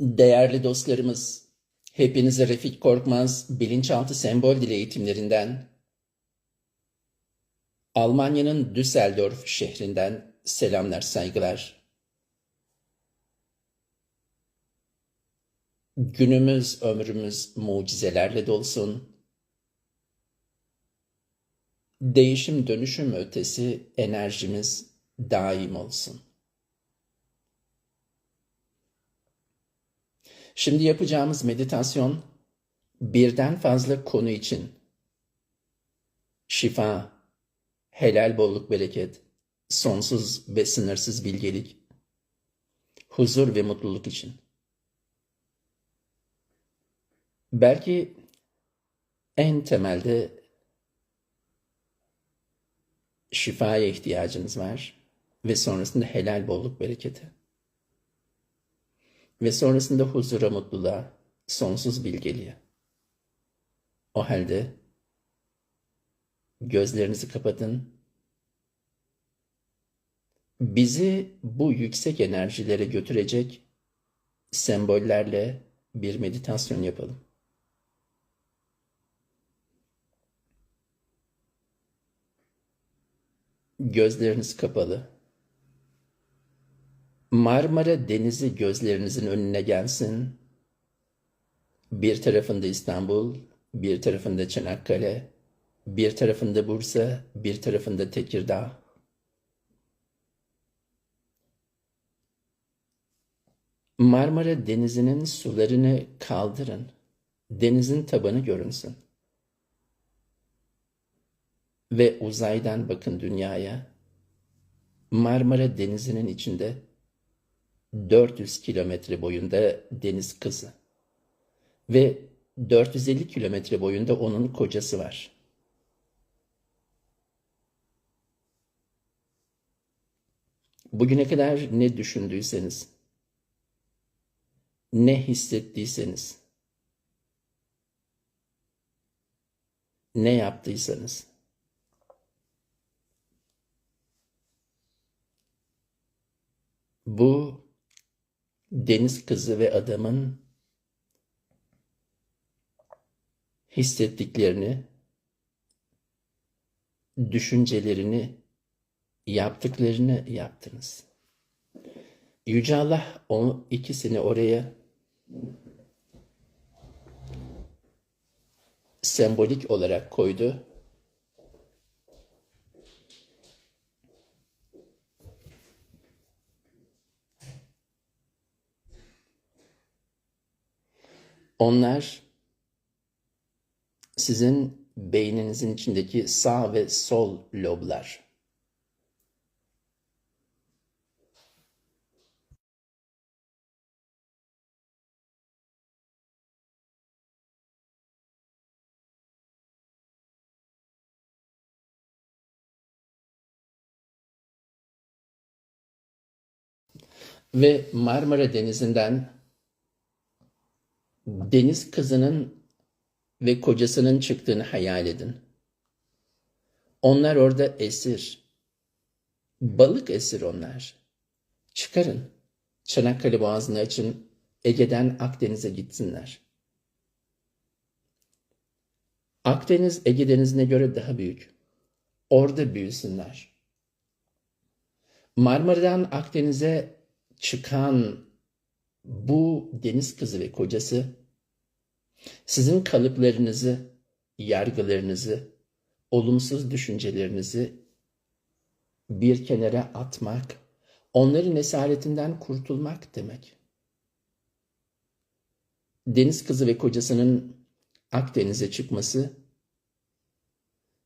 Değerli dostlarımız, hepinize Refik Korkmaz bilinçaltı sembol dili eğitimlerinden, Almanya'nın Düsseldorf şehrinden selamlar, saygılar. Günümüz, ömrümüz mucizelerle dolsun. Değişim dönüşüm ötesi enerjimiz daim olsun. Şimdi yapacağımız meditasyon birden fazla konu için şifa, helal bolluk bereket, sonsuz ve sınırsız bilgelik, huzur ve mutluluk için. Belki en temelde şifaya ihtiyacınız var ve sonrasında helal bolluk bereketi. Ve sonrasında huzura, mutluluğa, sonsuz bilgeliğe. O halde gözlerinizi kapatın. Bizi bu yüksek enerjilere götürecek sembollerle bir meditasyon yapalım. Gözleriniz kapalı. Marmara Denizi gözlerinizin önüne gelsin. Bir tarafında İstanbul, bir tarafında Çanakkale, bir tarafında Bursa, bir tarafında Tekirdağ. Marmara Denizi'nin sularını kaldırın. Denizin tabanı görünsün. Ve uzaydan bakın dünyaya. Marmara Denizi'nin içinde 400 kilometre boyunda deniz kızı ve 450 kilometre boyunda onun kocası var. Bugüne kadar ne düşündüyseniz, ne hissettiyseniz, ne yaptıysanız, bu deniz kızı ve adamın hissettiklerini, düşüncelerini, yaptıklarını yaptınız. Yüce Allah o ikisini oraya sembolik olarak koydu. Onlar sizin beyninizin içindeki sağ ve sol loblar. Ve Marmara Denizi'nden deniz kızının ve kocasının çıktığını hayal edin. Onlar orada esir. Balık esir onlar. Çıkarın. Çanakkale Boğazı'nı açın. Ege'den Akdeniz'e gitsinler. Akdeniz Ege Denizi'ne göre daha büyük. Orada büyüsünler. Marmara'dan Akdeniz'e çıkan bu deniz kızı ve kocası sizin kalıplarınızı, yargılarınızı, olumsuz düşüncelerinizi bir kenara atmak, onların esaretinden kurtulmak demek. Deniz kızı ve kocasının Akdeniz'e çıkması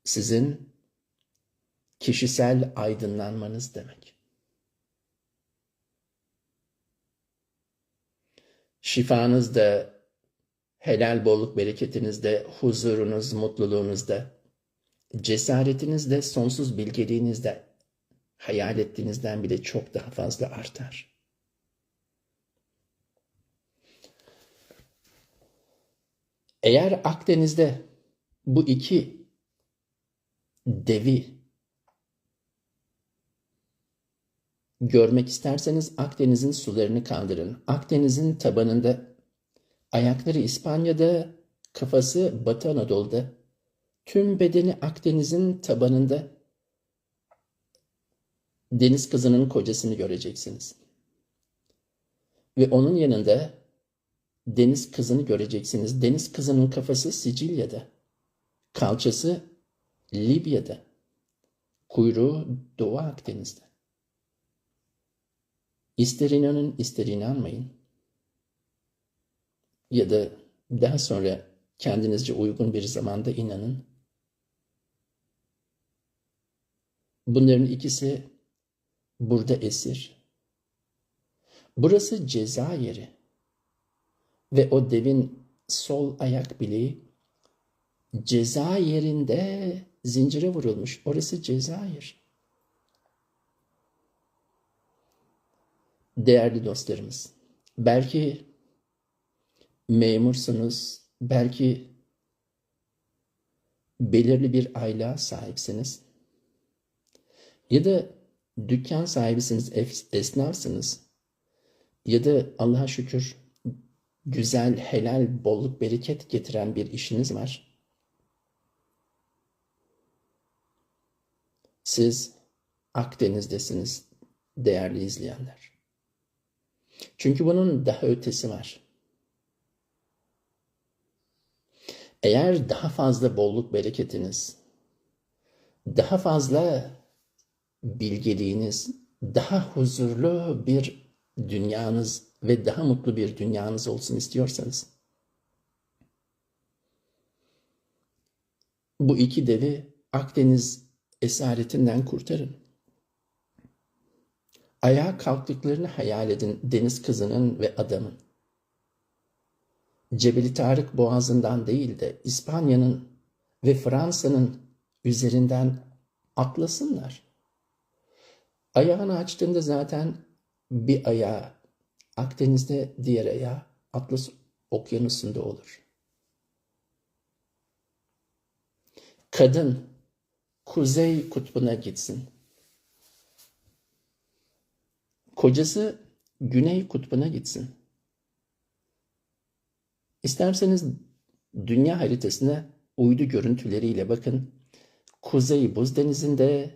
sizin kişisel aydınlanmanız demek. Şifanız da, helal bolluk bereketiniz de, huzurunuz, mutluluğunuz da, cesaretiniz de, sonsuz bilgeliğiniz de hayal ettiğinizden bile çok daha fazla artar. Eğer Akdeniz'de bu iki devi görmek isterseniz Akdeniz'in sularını kaldırın. Akdeniz'in tabanında ayakları İspanya'da, kafası Batı Anadolu'da, tüm bedeni Akdeniz'in tabanında deniz kızının kocasını göreceksiniz. Ve onun yanında deniz kızını göreceksiniz. Deniz kızının kafası Sicilya'da, kalçası Libya'da, kuyruğu Doğu Akdeniz'de. İster inanın ister inanmayın. Ya da daha sonra kendinizce uygun bir zamanda inanın. Bunların ikisi burada esir. Burası ceza yeri. Ve o devin sol ayak bileği ceza yerinde zincire vurulmuş. Orası Cezayir. Değerli dostlarımız, belki memursunuz, belki belirli bir aylığa sahipsiniz ya da dükkan sahibisiniz, esnafsınız ya da Allah'a şükür güzel, helal, bolluk, bereket getiren bir işiniz var. Siz Akdeniz'desiniz değerli izleyenler. Çünkü bunun daha ötesi var. Eğer daha fazla bolluk bereketiniz, daha fazla bilgeliğiniz, daha huzurlu bir dünyanız ve daha mutlu bir dünyanız olsun istiyorsanız, bu iki devi Akdeniz esaretinden kurtarın. Ayağa kalktıklarını hayal edin deniz kızının ve adamın. Cebeli Tarık boğazından değil de İspanya'nın ve Fransa'nın üzerinden atlasınlar. Ayağını açtığında zaten bir ayağı Akdeniz'de diğer ayağı Atlas okyanusunda olur. Kadın kuzey kutbuna gitsin. Kocası güney kutbuna gitsin. İsterseniz dünya haritasına uydu görüntüleriyle bakın. Kuzey Buz Denizi'nde,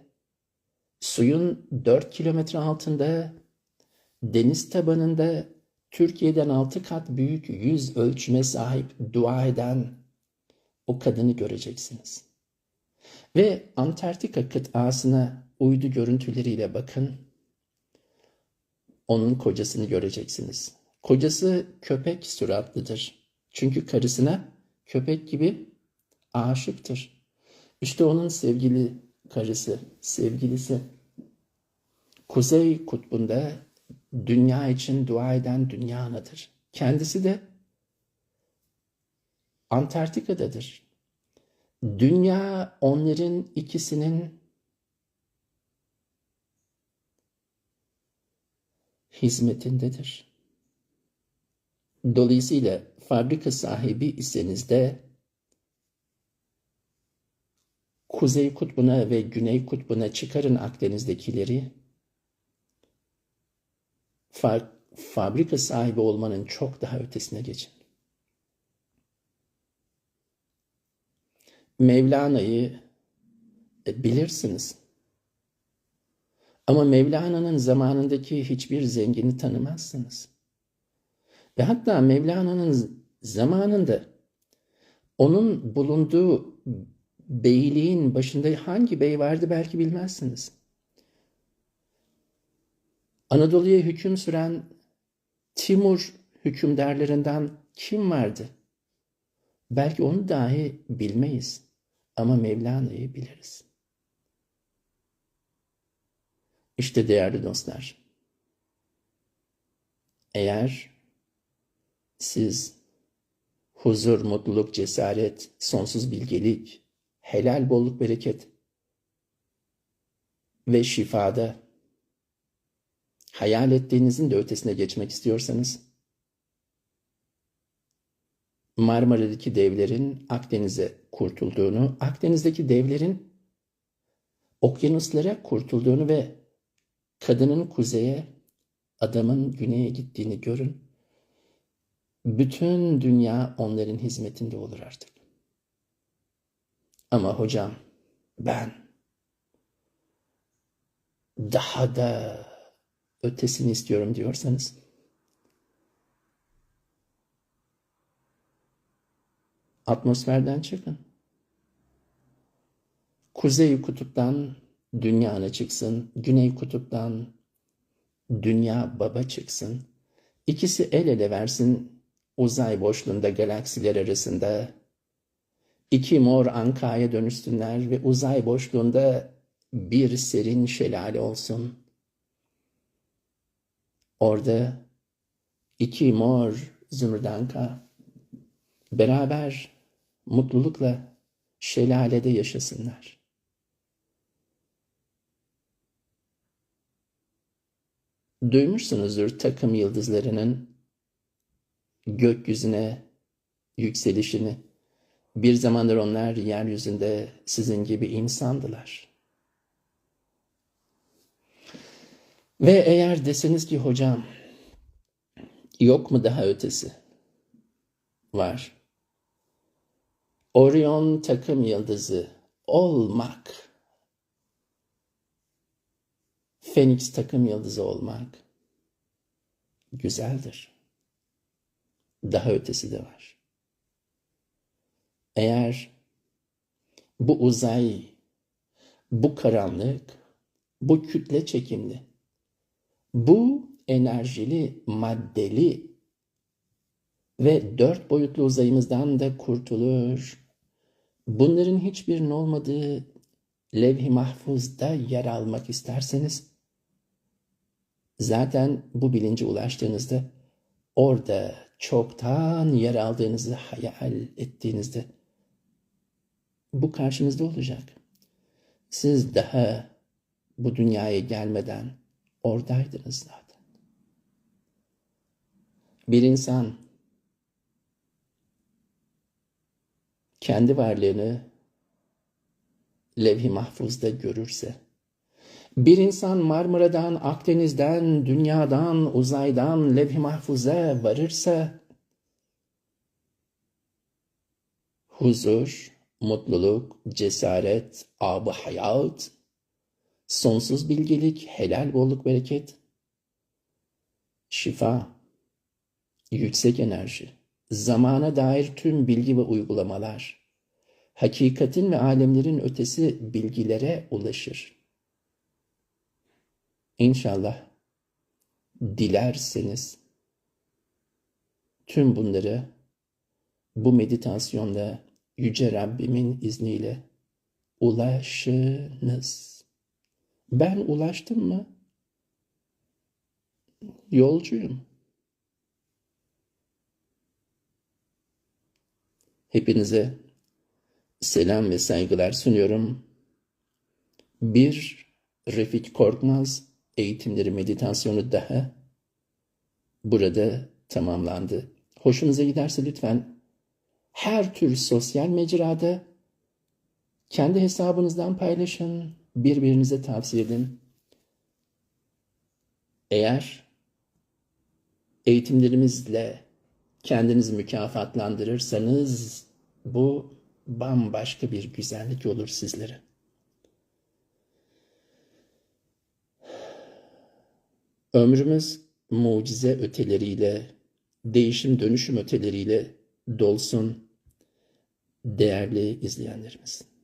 suyun 4 kilometre altında, deniz tabanında Türkiye'den 6 kat büyük yüz ölçüme sahip dua eden o kadını göreceksiniz. Ve Antarktika kıtasına uydu görüntüleriyle bakın. Onun kocasını göreceksiniz. Kocası köpek suratlıdır. Çünkü karısına köpek gibi aşıktır. İşte onun sevgili karısı, sevgilisi. Kuzey kutbunda dünya için dua eden dünya anadır. Kendisi de Antarktika'dadır. Dünya onların ikisinin hizmetindedir. Dolayısıyla fabrika sahibi iseniz de Kuzey Kutbu'na ve Güney Kutbu'na çıkarın Akdeniz'dekileri. Fa fabrika sahibi olmanın çok daha ötesine geçin. Mevlana'yı e, bilirsiniz. Ama Mevlana'nın zamanındaki hiçbir zengini tanımazsınız. Ve hatta Mevlana'nın zamanında onun bulunduğu beyliğin başında hangi bey vardı belki bilmezsiniz. Anadolu'ya hüküm süren Timur hükümdarlarından kim vardı? Belki onu dahi bilmeyiz ama Mevlana'yı biliriz. İşte değerli dostlar, eğer siz huzur, mutluluk, cesaret, sonsuz bilgelik, helal bolluk, bereket ve şifada hayal ettiğinizin de ötesine geçmek istiyorsanız Marmara'daki devlerin Akdeniz'e kurtulduğunu, Akdeniz'deki devlerin okyanuslara kurtulduğunu ve Kadının kuzeye, adamın güneye gittiğini görün. Bütün dünya onların hizmetinde olur artık. Ama hocam ben daha da ötesini istiyorum diyorsanız atmosferden çıkın. Kuzey kutuptan dünya ana çıksın, güney kutuptan dünya baba çıksın. İkisi el ele versin uzay boşluğunda galaksiler arasında. İki mor ankaya dönüşsünler ve uzay boşluğunda bir serin şelale olsun. Orada iki mor zümrüdanka beraber mutlulukla şelalede yaşasınlar. Duymuşsunuzdur takım yıldızlarının gökyüzüne yükselişini. Bir zamanlar onlar yeryüzünde sizin gibi insandılar. Ve eğer deseniz ki hocam yok mu daha ötesi? Var. Orion takım yıldızı olmak. Phoenix takım yıldızı olmak güzeldir. Daha ötesi de var. Eğer bu uzay, bu karanlık, bu kütle çekimli, bu enerjili, maddeli ve dört boyutlu uzayımızdan da kurtulur. Bunların hiçbirinin olmadığı levh-i mahfuzda yer almak isterseniz, zaten bu bilince ulaştığınızda orada çoktan yer aldığınızı hayal ettiğinizde bu karşınızda olacak. Siz daha bu dünyaya gelmeden oradaydınız zaten. Bir insan kendi varlığını levh-i mahfuzda görürse, bir insan Marmara'dan, Akdeniz'den, dünyadan, uzaydan levh-i mahfuza varırsa, huzur, mutluluk, cesaret, ab hayat, sonsuz bilgelik, helal bolluk, bereket, şifa, yüksek enerji, zamana dair tüm bilgi ve uygulamalar, hakikatin ve alemlerin ötesi bilgilere ulaşır. İnşallah dilerseniz tüm bunları bu meditasyonda Yüce Rabbimin izniyle ulaşınız. Ben ulaştım mı? Yolcuyum. Hepinize selam ve saygılar sunuyorum. Bir Refik Korkmaz eğitimleri meditasyonu daha burada tamamlandı. Hoşunuza giderse lütfen her tür sosyal mecrada kendi hesabınızdan paylaşın, birbirinize tavsiye edin. Eğer eğitimlerimizle kendinizi mükafatlandırırsanız bu bambaşka bir güzellik olur sizlere. Ömrümüz mucize öteleriyle, değişim dönüşüm öteleriyle dolsun değerli izleyenlerimiz.